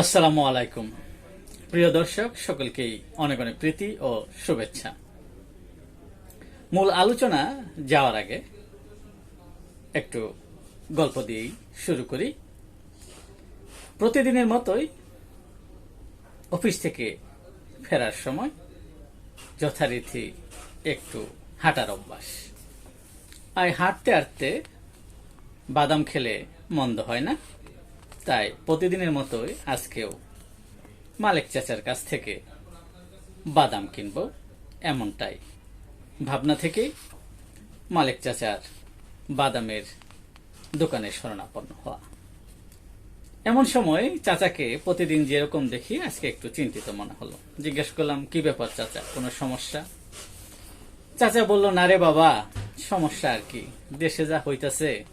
আসসালামু আলাইকুম। প্রিয় দর্শক, সকলকেই অনেক অনেক প্রীতি ও শুভেচ্ছা। মূল আলোচনা যাওয়ার আগে একটু গল্প দিয়েই শুরু করি। প্রতিদিনের মতোই অফিস থেকে ফেরার সময় যথারীতি একটু হাঁটার অভ্যাস। আর হাঁটতে হাঁটতে বাদাম খেলে মন্দ হয় না। তাই প্রতিদিনের মতোই আজকেও মালিক চাচার কাছ থেকে বাদাম কিনব এমনটাই। ভাবনা থেকেই মালিক চাচার বাদামের দোকানে শরণাপন্ন হওয়া। এমন সময় চাচাকে প্রতিদিন যেরকম দেখি, আজকে একটু চিন্তিত মনে হলো। জিজ্ঞেস করলাম, কি ব্যাপার চাচা? কোনো সমস্যা? চাচা বলল, না রে বাবা, সমস্যা আর কি। দেশে যা হইতাছে,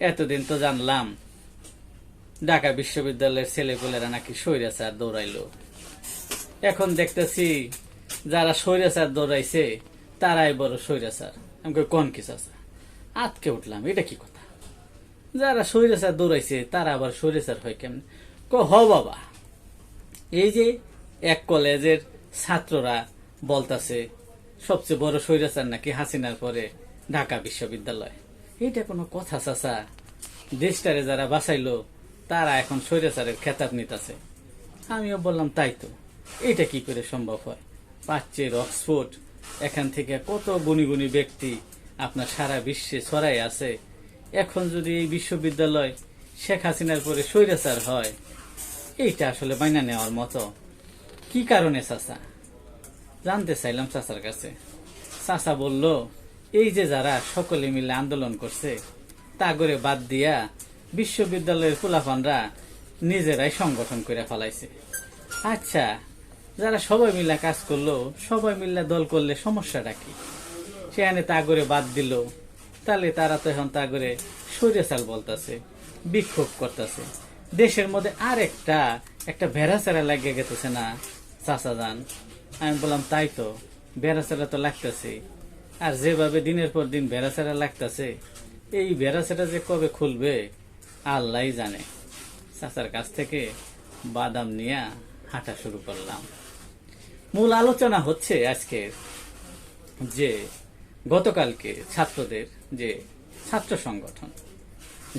এতদিন তো জানলাম ঢাকা বিশ্ববিদ্যালয়ের ছেলেপেলেরা নাকি স্বৈরাচার দৌড়াইলো। এখন দেখতেছি, যারা স্বৈরাচার দৌড়াইছে, তারাই বড় স্বৈরাচার। আমাকে কোন কি চাচা আতকে উঠলাম, এটা কি কথা? যারা স্বৈরাচার দৌড়াইছে, তারা আবার স্বৈরাচার হয় কেমন? ক, হ বাবা। এই যে এক কলেজের ছাত্ররা বলতাছে, সবচেয়ে বড় স্বৈরাচার নাকি হাসিনার পরে ঢাকা বিশ্ববিদ্যালয়। এটা কোনো কথা, চাচা? দেশটারে যারা বাঁচাইলো তারা এখন স্বৈরাচারের খেতাব নিতেছে। আমিও বললাম, তাই তো। এটা কি করে সম্ভব হয়? প্রাচ্যের অক্সফোর্ড, এখান থেকে কত গুণী গুণী ব্যক্তি আপনার সারা বিশ্বে ছড়াই আছে। এখন যদি এই বিশ্ববিদ্যালয় শেখ হাসিনার পরে স্বৈরাচার হয়, এইটা আসলে বাইনা নেওয়ার মতো। কি কারণে, চাচা? জানতে চাইলাম চাচার কাছে। চাচা বলল, এই যে যারা সকলে মিলে আন্দোলন করছে, তা করে বাদ দিয়া বিশ্ববিদ্যালয়ের ফুলাফানরা নিজেরাই সংগঠন করে ফেলাইছে। আচ্ছা যারা সবাই মিলে কাজ করল, সবাই মিলে দল করলে সমস্যাটা কি? সেখানে তা করে বাদ দিল, তাহলে তারা তো এখন তা করে সরিয়াচাল বলতেছে, বিক্ষোভ করতেছে। দেশের মধ্যে আর একটা একটা ভেড়াচেরা লাগিয়ে গেতেছে না, চাচা যান? আমি বললাম, তাই তো, ভেড়াচেরা তো লাগতেছে। আর যেভাবে দিনের পর দিন ভেড়াচেরা লাগতেছে, এই ভেড়াচেরা যে কবে খুলবে আল্লাহ জানে। চাচার কাছ থেকে বাদাম নিয়ে হাঁটা শুরু করলাম। মূল আলোচনা হচ্ছে আজকে যে গতকালকে ছাত্রদের যে ছাত্র সংগঠন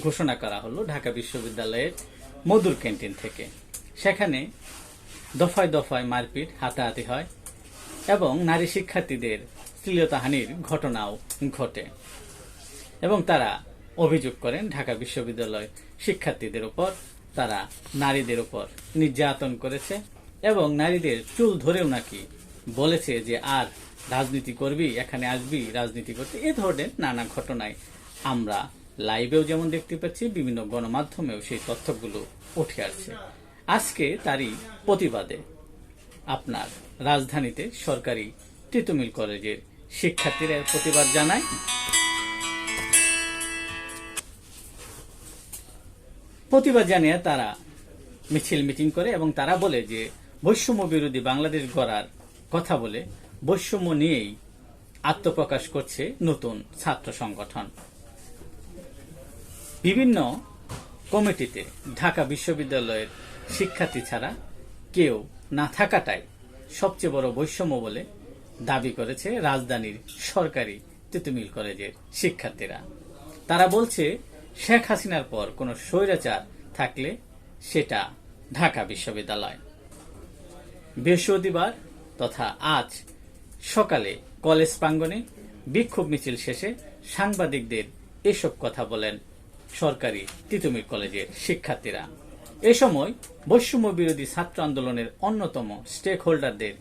ঘোষণা করা হলো ঢাকা বিশ্ববিদ্যালয়ের মধুর ক্যান্টিন থেকে। সেখানে দফায় দফায় মারপিট, হাতাহাতি হয় এবং নারী শিক্ষার্থীদের শ্লীলতাহানির ঘটনাও ঘটে এবং তারা অভিযোগ করেন ঢাকা বিশ্ববিদ্যালয় শিক্ষার্থীদের উপর। তারা নারীদের উপর নির্যাতন করেছে এবং নারীদের চুল ধরেও নাকি বলেছে যে আর রাজনীতি করবি, এখানে আসবি, রাজনীতি করতে। এ ধরনের নানা ঘটনায় আমরা লাইভেও যেমন দেখতে পাচ্ছি, বিভিন্ন গণমাধ্যমেও সেই তথ্যগুলো উঠে আসছে। আজকে তারই প্রতিবাদে আপনার রাজধানীতে সরকারি তিতুমিল কলেজের শিক্ষার্থীরা প্রতিবাদ জানায়। প্রতিবাদ জানিয়ে তারা মিছিল মিটিং করে এবং তারা বলে যে, বৈষম্য বিরোধী বাংলাদেশ গড়ার কথা বলে বৈষম্য নিয়েই আত্মপ্রকাশ করছে নতুন ছাত্র সংগঠন। বিভিন্ন কমিটিতে ঢাকা বিশ্ববিদ্যালয়ের শিক্ষার্থী ছাড়া কেউ না থাকাটাই সবচেয়ে বড় বৈষম্য বলে দাবি করেছে রাজধানীর সরকারি তিতুমিল কলেজের শিক্ষার্থীরা। তারা বলছে শেখ হাসিনার পর কোনো স্বৈরাচার থাকলে সেটা ঢাকা বিশ্ববিদ্যালয়। বৃহস্পতিবার তথা আজ সকালে কলেজ প্রাঙ্গণে বিক্ষোভ মিছিল শেষে সাংবাদিকদের এসব কথা বলেন সরকারি তিতুমির কলেজের শিক্ষার্থীরা। এ সময় বৈষম্য বিরোধী ছাত্র আন্দোলনের অন্যতম স্টেক হোল্ডারদের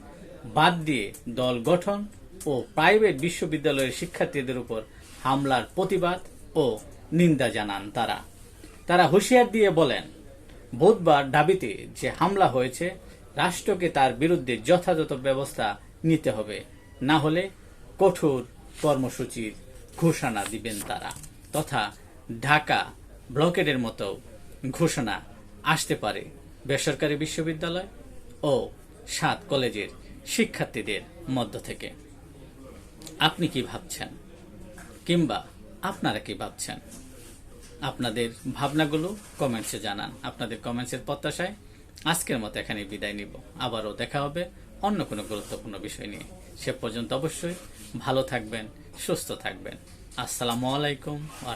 বাদ দিয়ে দল গঠন ও প্রাইভেট বিশ্ববিদ্যালয়ের শিক্ষার্থীদের উপর হামলার প্রতিবাদ ও নিন্দা জানান তারা। তারা হুঁশিয়ার দিয়ে বলেন, বুধবার দাবিতে যে হামলা হয়েছে, রাষ্ট্রকে তার বিরুদ্ধে যথাযথ ব্যবস্থা নিতে হবে। না হলে কঠোর কর্মসূচির ঘোষণা দিবেন তারা। তথা ঢাকা ব্লকেডের মতো ঘোষণা আসতে পারে বেসরকারি বিশ্ববিদ্যালয় ও সাত কলেজের শিক্ষার্থীদের মধ্য থেকে। আপনি কি ভাবছেন? কিংবা আপনারা কি ভাবছেন? আপনাদের ভাবনাগুলো কমেন্টসে জানান। আপনাদের কমেন্টসের প্রত্যাশায় আজকের মতো এখানে বিদায় নিব। আবারও দেখা হবে অন্য কোনো গুরুত্বপূর্ণ বিষয় নিয়ে। সে পর্যন্ত অবশ্যই ভালো থাকবেন, সুস্থ থাকবেন। আসসালামু আলাইকুম আ